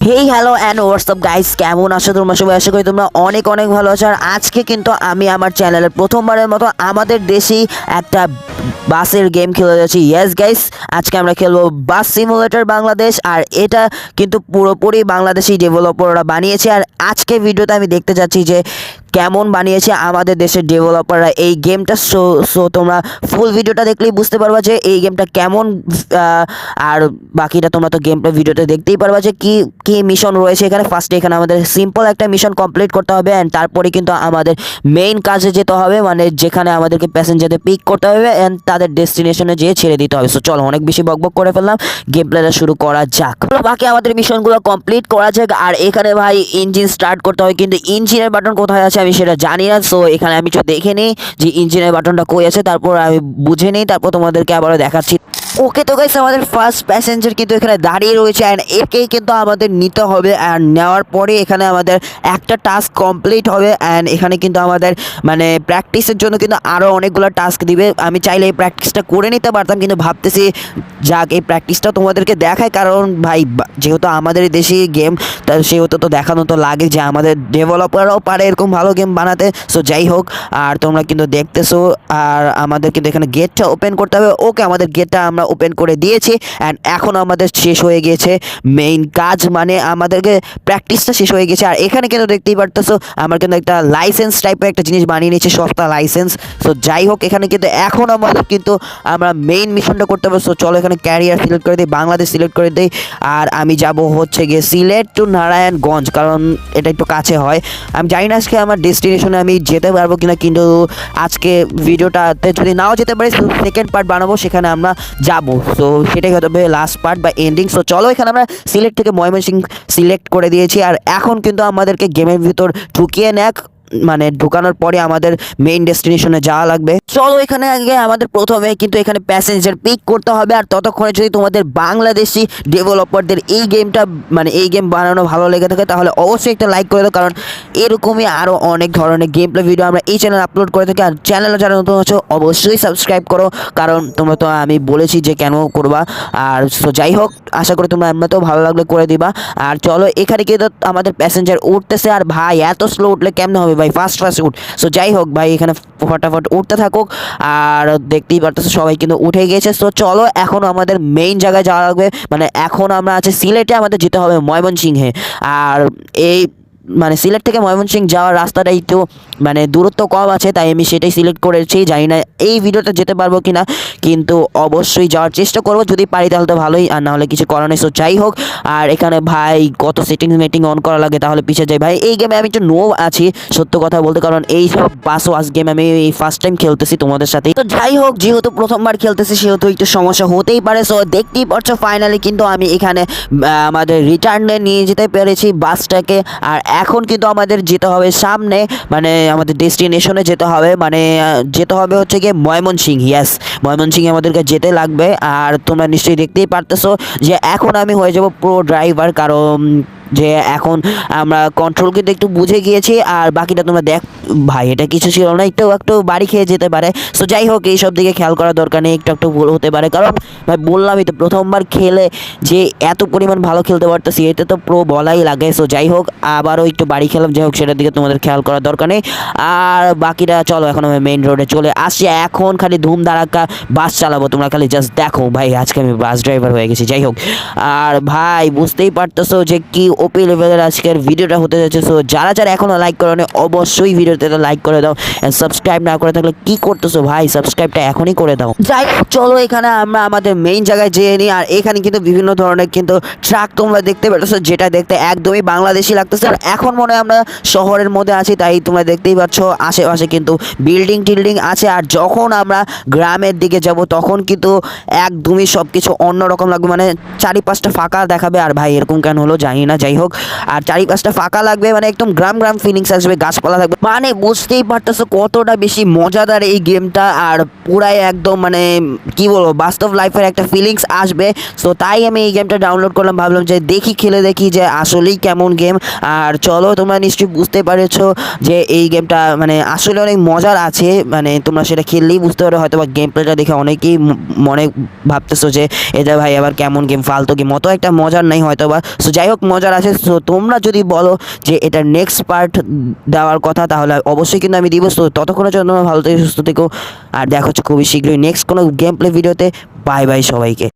Hey hello and WhatsApp guys কেমন আছো তোমরা? সবাই আশা করি তোমরা অনেক অনেক ভালো আছো। আর আজকে কিন্তু আমি আমার চ্যানেলের প্রথমবারের মতো আমাদের দেশেই একটা বাসের গেম খেলে যাচ্ছি। ইয়েস গাইস আজকে আমরা খেলব বাস সিমুলেটর বাংলাদেশ, আর এটা কিন্তু পুরোপুরি বাংলাদেশি ডেভেলপাররা বানিয়েছে। আর আজকে ভিডিওতে আমি দেখতে যাচ্ছি যে কেমন বানিয়েছে আমাদের দেশের ডেভেলপাররা এই গেমটা সো সো তোমরা ফুল ভিডিওটা দেখলেই বুঝতে পারবা যে এই গেমটা কেমন আর বাকিটা তোমরা তো গেমটা ভিডিওতে দেখতেই পারবা যে কী কী মিশন রয়েছে এখানে। ফার্স্টে এখানে আমাদের সিম্পল একটা মিশন কমপ্লিট করতে হবে অ্যান্ড তারপরে কিন্তু আমাদের মেইন কাজে যেতে হবে মানে যেখানে আমাদেরকে প্যাসেঞ্জারদের পিক করতে হবে অ্যান্ড তাদের ডেস্টিনেশনে যেয়ে ছেড়ে দিতে হবে। সো চলো, অনেক বেশি বকবক করে ফেললাম। গেম প্লেটা শুরু করা যাক। বাকি আমাদের মিশনগুলো কমপ্লিট করা যাক। আর এখানে ভাই ইঞ্জিন স্টার্ট করতে হবে কিন্তু ইঞ্জিনের বাটন কোথায় আছে আমি সেটা জানি না। সো এখানে আমি তো দেখে নিই যে ইঞ্জিনের বাটনটা কই আছে। তারপর আমি বুঝে নিই। তারপর তোমাদেরকে আবারও দেখাচ্ছি। ওকে তো গাইস আমাদের ফার্স্ট প্যাসেঞ্জার কিন্তু এখানে দাঁড়িয়ে রয়েছে অ্যান্ড একেই কিন্তু আমাদের নিতে হবে অ্যান্ড নেওয়ার পরে এখানে আমাদের একটা টাস্ক কমপ্লিট হবে অ্যান্ড এখানে কিন্তু আমাদের মানে প্র্যাকটিসের জন্য কিন্তু আরও অনেকগুলো টাস্ক দিবে। আমি চাইলে এই প্র্যাকটিসটা করে নিতে পারতাম কিন্তু ভাবতেছি যাক, এই প্র্যাকটিসটা তোমাদেরকে দেখায় কারণ ভাই যেহেতু আমাদের দেশি গেম তা সেহেতু তো দেখানো তো লাগে যে আমাদের ডেভেলপাররাও পারে এরকম ভালো গেম বানাতে। সো যাই হোক, আর তোমরা কিন্তু দেখতেছো, আর আমাদের কিন্তু এখানে গেটটা ওপেন করতে হবে। ওকে আমাদের গেটটা আমরা ওপেন করে দিয়েছি অ্যান্ড এখন আমাদের শেষ হয়ে গিয়েছে মেইন কাজ মানে আমাদেরকে প্র্যাকটিসটা শেষ হয়ে গেছে। আর এখানে কিন্তু দেখতেই পারতেছো, আমার কিন্তু একটা লাইসেন্স টাইপের একটা জিনিস বানিয়ে নিয়েছে, সস্তা লাইসেন্স সো যাই হোক, এখানে কিন্তু এখন আমাদের কিন্তু আমরা মেইন মিশনটা করতে পারব। সো চলো এখানে ক্যারিয়ার সিলেক্ট করে দিই, বাংলাদেশ সিলেক্ট করে দিই। আর আমি যাব হচ্ছে গিয়ে সিলেট টু নারায়ণগঞ্জ, কারণ এটা একটু কাছে হয়। আমি জানি না আজকে আমার ডেস্টিনেশনে আমি যেতে পারব কিনা, কিন্তু আজকে ভিডিওটাতে যদি নাও যেতে পারি সেকেন্ড পার্ট বানাবো, সেখানে আমরা যাব। সো সেটাই হতে হবে লাস্ট পার্ট বা এন্ডিং সো চলো এখানে আমরা সিলেক্ট থেকে ময়মনসিং সিলেক্ট করে দিয়েছি। আর এখন কিন্তু আমাদেরকে গেমের ভিতর ঢুকিয়ে নেক। মানে ঢুকানোর পরে আমাদের মেইন ডেস্টিনেশনে যাওয়া লাগবে। চলো এখানে আগে আমাদের প্রথমে কিন্তু এখানে প্যাসেঞ্জার পিক করতে হবে আর ততক্ষণে যদি তোমাদের বাংলাদেশি ডেভেলপারদের এই গেমটা মানে এই গেম বানানো ভালো লেগে থাকে তাহলে অবশ্যই একটা লাইক করে দাও কারণ এরকমই আরও অনেক ধরনের গেম প্লে ভিডিও আমরা এই চ্যানেল আপলোড করে থাকি আর চ্যানেলে যারা নতুন আছো, অবশ্যই সাবস্ক্রাইব করো কারণ তোমরা তো আমি বলেছি যে কেন করবা। আর সো যাই হোক, আশা করি তোমরা আমরা তো ভালো লাগলে করে দিবা। আর চলো এখানে কিন্তু আমাদের প্যাসেঞ্জার উঠতেছে আর ভাই এত স্লো উঠলে কেমন হবে ভাই ফার্স্ট ফাস্ট উঠ। সো যাই হোক ভাই, এখানে ফটাফট উঠতে থাকুক। আর দেখতেই পারতেছে, সবাই কিন্তু উঠে গেছে সো চলো, এখন আমাদের মেইন জায়গায় যাওয়া লাগবে। মানে এখন আমরা আছে সিলেটে, আমাদের যেতে হবে ময়মনসিংহে। আর এই মানে সিলেট থেকে ময়মনসিংহ যাওয়ার রাস্তাটা একটু মানে দূরত্ব কম আছে, তাই আমি সেটাই সিলেক্ট করেছি। জানি না এই ভিডিওতে যেতে পারব কি না কিন্তু অবশ্যই যাওয়ার চেষ্টা করব। যদি পারি তাহলে তো ভালোই, আর না হলে কিছু করার নেই। সো যাই হোক, আর এখানে ভাই কত সেটিং মেটিং অন করা লাগে, তাহলে পিছিয়ে যাই। ভাই, এই গেমে আমি একটু নো আছি, সত্য কথা বলতে, কারণ এই সব বাস ওয়াস গেম আমি এই ফার্স্ট টাইম খেলতেছি তোমাদের সাথে। তো যাই হোক, যেহেতু প্রথমবার খেলতেছি, সেহেতু একটু সমস্যা হতেই পারে। সো দেখতেই পারছ ফাইনালি কিন্তু আমি এখানে আমাদের রিটার্নে নিয়ে যেতে পেরেছি বাসটাকে। আর এখন কিন্তু আমাদের যেতে হবে সামনে মানে আমাদের ডেস্টিনেশনে যেতে হবে মানে যেতে হবে হচ্ছে গিয়ে ময়মনসিং ইয়াস ময়মনসিং আমাদেরকে যেতে লাগবে। আর তোমরা নিশ্চয়ই দেখতেই পারতেছো যে এখন আমি হয়ে যাব প্রো ড্রাইভার কারণ যে এখন আমরা কন্ট্রোল কিন্তু একটু বুঝে গিয়েছি, আর বাকিটা তোমরা দেখ। ভাই, এটা কিছু ছিল না, একটু একটু বাড়ি খেয়ে যেতে পারে। সো যাই হোক, এইসব দিকে খেয়াল করার দরকার নেই, একটু একটু ভুল হতে পারে। কারণ, ভাই, বললামই তো, প্রথমবার খেলে যে এত পরিমাণ ভালো খেলতে পারতেছি, এটা তো প্রো বলাই লাগে। সো যাই হোক, আবারও একটু বাড়ি খেলাম, যাই হোক, সেটার দিকে তোমাদের খেয়াল করার দরকার নেই। আর বাকিটা, চলো, এখন আমি মেইন রোডে চলে আসছি। এখন খালি ধুম ধারাক্কা বাস চালাবো, তোমরা খালি জাস্ট দেখো। ভাই, আজকে আমি বাস ড্রাইভার হয়ে গেছি, যাই হোক। আর ভাই, বুঝতেই পারতেছো যে কি ওপি লেভেলের আজকের ভিডিওটা হতে যাচ্ছে। সো যারা যারা এখনও লাইক করো অবশ্যই ভিডিওতে লাইক করে দাও। সাবস্ক্রাইব না করে থাকলে কি করতেছো ভাই? সাবস্ক্রাইবটা এখনই করে দাও। যাই চলো এখানে আমরা আমাদের মেইন জায়গায় যেয়ে নিই। আর এখানে কিন্তু বিভিন্ন ধরনের কিন্তু ট্রাক তোমরা দেখতে পেতেছো, যেটা দেখতে একদমই বাংলাদেশি লাগতেছে। আর এখন মনে হয় আমরা শহরের মধ্যে আছি, তাই তোমরা দেখতেই পাচ্ছ, আশেপাশে কিন্তু বিল্ডিং টিল্ডিং আছে। আর যখন আমরা গ্রামের দিকে যাব, তখন কিন্তু একদমই সব কিছু অন্যরকম লাগবে। মানে চারিপাশটা ফাঁকা দেখাবে। আর ভাই, এরকম কেন হলো জানি না। যাই হোক, আর চারিপাশটা ফাঁকা লাগবে মানে একদম গ্রাম গ্রাম ফিলিংস আসবে, গাছপালা থাকবে। মানে বুঝতেই পারতেছো কতটা বেশি মজাদার এই গেমটা আর পুরাই একদম মানে কি বলব, বাস্তব লাইফের একটা ফিলিংস আসবে। সো তাই আমি এই গেমটা ডাউনলোড করলাম, ভাবলাম যে দেখি, খেলে দেখি যে আসলেই কেমন গেম আর চলো, তোমরা নিশ্চয়ই বুঝতে পেরেছ যে এই গেমটা মানে আসলে অনেক মজার আছে। মানে তোমরা সেটা খেললেই বুঝতে পারো হয়তো বা গেম প্লেটা দেখে অনেকেই মনে ভাবতেছো যে এটা ভাই, আবার কেমন গেম ফালতু গেম অত একটা মজার নেই হয়তো বা সো যাই হোক, মজার আছে। সো তোমরা যদি বলো যে এটা নেক্সট পার্ট দেওয়ার কথা, তাহলে অবশ্যই কিন্তু আমি দিব। সো ততক্ষণের জন্য ভালো থেকে, সুস্থ থেকো। আর দেখো হচ্ছে খুবই শীঘ্রই নেক্সট কোনো গেম প্লে ভিডিওতে বাই বাই সবাইকে।